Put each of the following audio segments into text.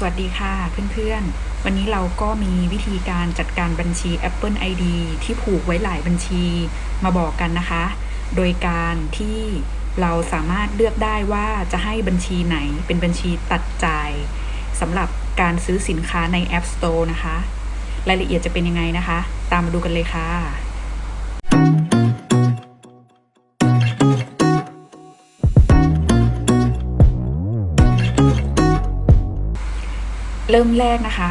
สวัสดีค่ะเพื่อนๆ วันนี้เราก็มีวิธีการจัดการบัญชี Apple ID ที่ผูกไว้หลายบัญชีมาบอกกันนะคะ โดยการที่เราสามารถเลือกได้ว่าจะให้บัญชีไหนเป็นบัญชีตัดจ่ายสำหรับการซื้อสินค้าใน App Store นะคะ รายละเอียดจะเป็นยังไงนะคะ ตามมาดูกันเลยค่ะ เริ่มแรกนะคะ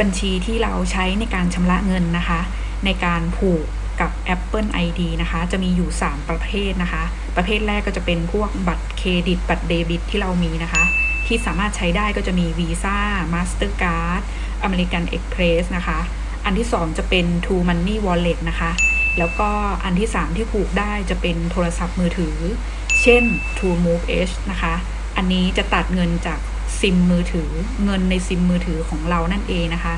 บัญชีที่เราใช้ในการชำระเงินนะคะ ในการผูกกับ Apple ID นะคะ จะมีอยู่ 3 ประเภทนะคะ ประเภทแรกก็จะเป็นพวกบัตรเครดิต บัตรเดบิตที่เรามีนะคะ ที่สามารถใช้ได้ก็จะมี Visa Mastercard American Express นะคะ อันที่ 2 จะเป็น True Money Wallet นะคะ แล้วก็อันที่ 3 ที่ผูกได้จะเป็นโทรศัพท์มือถือ เช่น True Move Edge นะคะ อันนี้จะตัดเงินจาก ซิมมือถือ เงินในซิมมือถือของเรานั่นเองนะคะ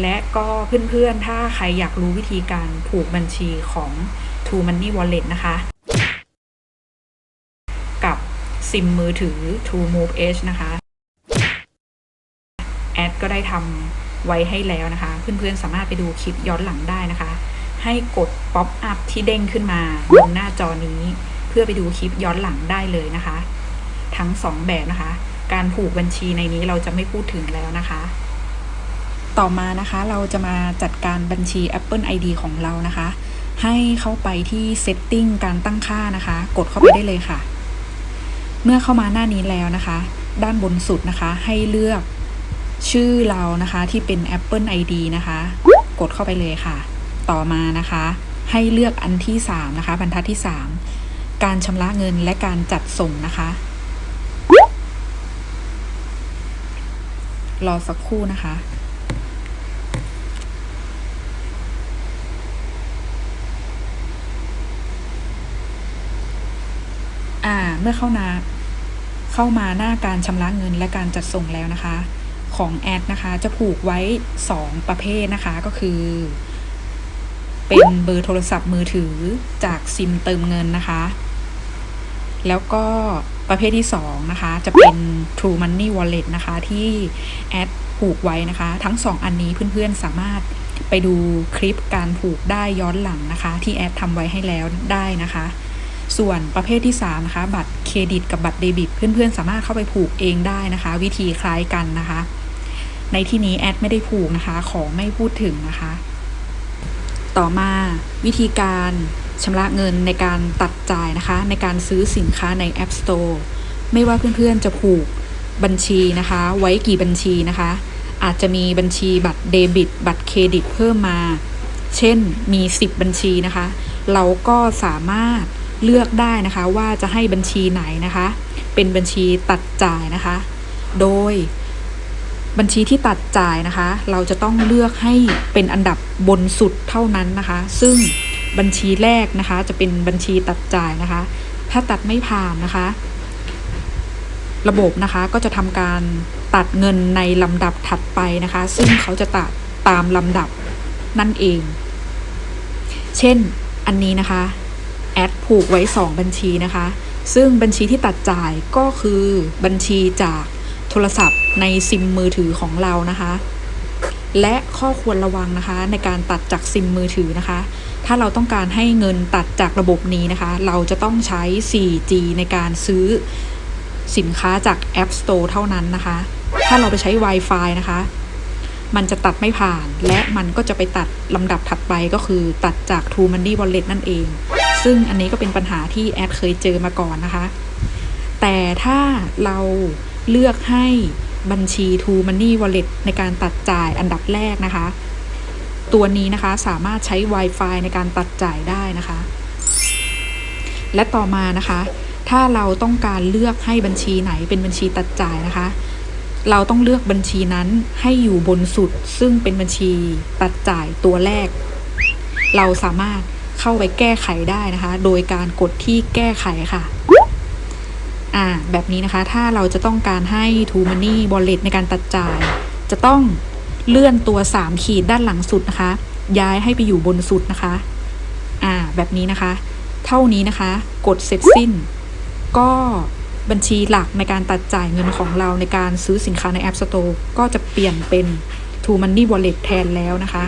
และก็เพื่อนๆ ถ้าใครอยากรู้วิธีการผูกบัญชีของ True Money Wallet นะคะ กับซิมมือถือ True Move Edge นะคะ แอดก็ได้ทำไว้ให้แล้วนะคะ เพื่อนๆ สามารถไปดูคลิปย้อนหลังได้นะคะ ให้กดป๊อปอัพที่เด้งขึ้นมาบนหน้าจอนี้ เพื่อไปดูคลิปย้อนหลังได้เลยนะคะ ทั้งสองแบบนะคะ การผูกบัญชีในนี้เราจะไม่พูดถึงแล้วนะคะ ต่อมานะคะเราจะมาจัดการบัญชี Apple ID ของเรานะคะ ให้เข้าไปที่ Setting การตั้งค่านะคะ กดเข้าไปได้เลยค่ะ เมื่อเข้ามาหน้านี้แล้วนะคะ ด้านบนสุดนะคะ ให้เลือกชื่อเรานะคะที่เป็น Apple ID นะคะ กดเข้าไปเลยค่ะ ต่อมานะคะ ให้เลือกอันที่ 3 นะคะ บรรทัดที่ 3 การชำระเงินและการจัดส่งนะคะ รอสักครู่นะคะ อ่า เมื่อเข้านาเข้ามาหน้าการชำระเงินและการจัดส่งแล้วนะคะ ของแอดนะคะจะผูกไว้ 2 ประเภทนะคะก็คือ เป็นเบอร์โทรศัพท์มือถือจากซิมเติมเงินนะคะ แล้วก็ประเภทที่ 2 นะคะ จะเป็น True Money Wallet นะคะ ที่แอดผูกไว้นะคะ ทั้ง 2 อันนี้เพื่อนๆสามารถไปดูคลิปการผูกได้ย้อนหลังนะคะ ที่แอดทำไว้ให้แล้วได้นะคะ ส่วนประเภทที่ 3 นะคะ บัตรเครดิตกับบัตรเดบิต เพื่อนๆ สามารถเข้าไปผูกเองได้นะคะ วิธีคล้ายกันนะคะ ในที่นี้แอดไม่ได้ผูกนะคะ ขอไม่พูดถึงนะคะ ต่อมาวิธีการ ชำระเงินในการตัดจ่ายนะคะ ในการซื้อสินค้าใน App Store ไม่ว่าเพื่อนๆจะผูกบัญชีนะคะ ไว้กี่บัญชีนะคะ อาจจะมีบัญชีบัตรเดบิต บัตรเครดิตเพิ่มมา เช่นมี 10 บัญชีนะคะ เราก็สามารถเลือกได้นะคะว่าจะให้บัญชีไหนนะคะ เป็นบัญชีตัดจ่ายนะคะ โดยบัญชีที่ตัดจ่ายนะคะ เราจะต้องเลือกให้เป็นอันดับบนสุดเท่านั้นนะคะ ซึ่ง บัญชีแรกนะคะ จะเป็นบัญชีตัดจ่ายนะคะ ถ้าตัดไม่ผ่านนะคะ ระบบนะคะก็จะทำการตัดเงินในลำดับถัดไปนะคะ ซึ่งเขาจะตัดตามลำดับนั่นเอง เช่นอันนี้นะคะแอดผูกไว้ 2 บัญชีนะคะ ซึ่งบัญชีที่ตัดจ่ายก็คือบัญชีจากโทรศัพท์ในซิมมือถือของเรานะคะ และข้อควรระวังนะคะในการตัดจากซิมมือถือนะคะ ถ้าเราต้องการให้เงินตัดจากระบบนี้นะคะ เราจะต้องใช้ 4G ในการซื้อสินค้าจาก App Store เท่านั้นนะคะ ถ้าเราไปใช้ Wi-Fi นะคะ มันจะตัดไม่ผ่าน และมันก็จะไปตัดลำดับถัดไปก็คือตัดจาก True Money Wallet นั่นเอง ซึ่งอันนี้ก็เป็นปัญหาที่แอดเคยเจอมาก่อนนะคะ แต่ถ้าเราเลือกให้บัญชี True Money Wallet ในการตัดจ่ายอันดับแรกนะคะ ตัวนี้นะคะสามารถใช้ Wi-Fi ในการตัดจ่ายได้นะคะ และต่อมานะคะ ถ้าเราต้องการเลือกให้บัญชีไหนเป็นบัญชีตัดจ่ายนะคะ เราต้องเลือกบัญชีนั้นให้อยู่บนสุด ซึ่งเป็นบัญชีตัดจ่ายตัวแรก เราสามารถเข้าไปแก้ไขได้นะคะ โดยการกดที่แก้ไขค่ะอ่าแบบนี้นะคะถ้าเราจะต้องการให้ True Money Wallet ในการตัดจ่าย จะต้อง เลื่อนตัว 3 ขีดด้านหลังสุดนะคะ ย้ายให้ไปอยู่บนสุดนะคะ อ่า แบบนี้นะคะ เท่านี้นะคะ กดเสร็จสิ้น ก็บัญชีหลักในการตัดจ่ายเงินของเราในการซื้อสินค้าใน App Store ก็จะเปลี่ยนเป็น True Money Wallet แทนแล้วนะคะ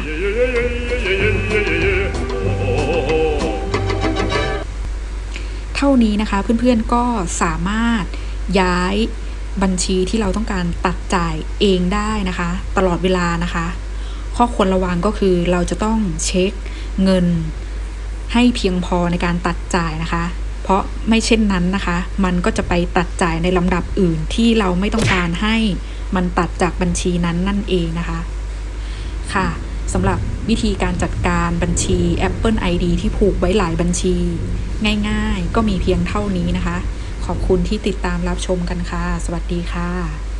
เท่านี้นะคะเพื่อนๆก็สามารถย้าย บัญชีที่เราต้องการตัดจ่ายเองได้นะคะ ตลอดเวลานะคะ ข้อควรระวังก็คือเราจะต้องเช็คเงินให้เพียงพอในการตัดจ่ายนะคะ เพราะไม่เช่นนั้นนะคะ มันก็จะไปตัดจ่ายในลำดับอื่นที่เราไม่ต้องการให้มันตัดจากบัญชีนั้นนั่นเองนะคะ ค่ะสำหรับวิธีการจัดการบัญชี Apple ID ที่ผูกไว้หลายบัญชี ง่ายๆ ก็มีเพียงเท่านี้นะคะ ขอบคุณที่ติดตามรับชมกันค่ะ สวัสดีค่ะ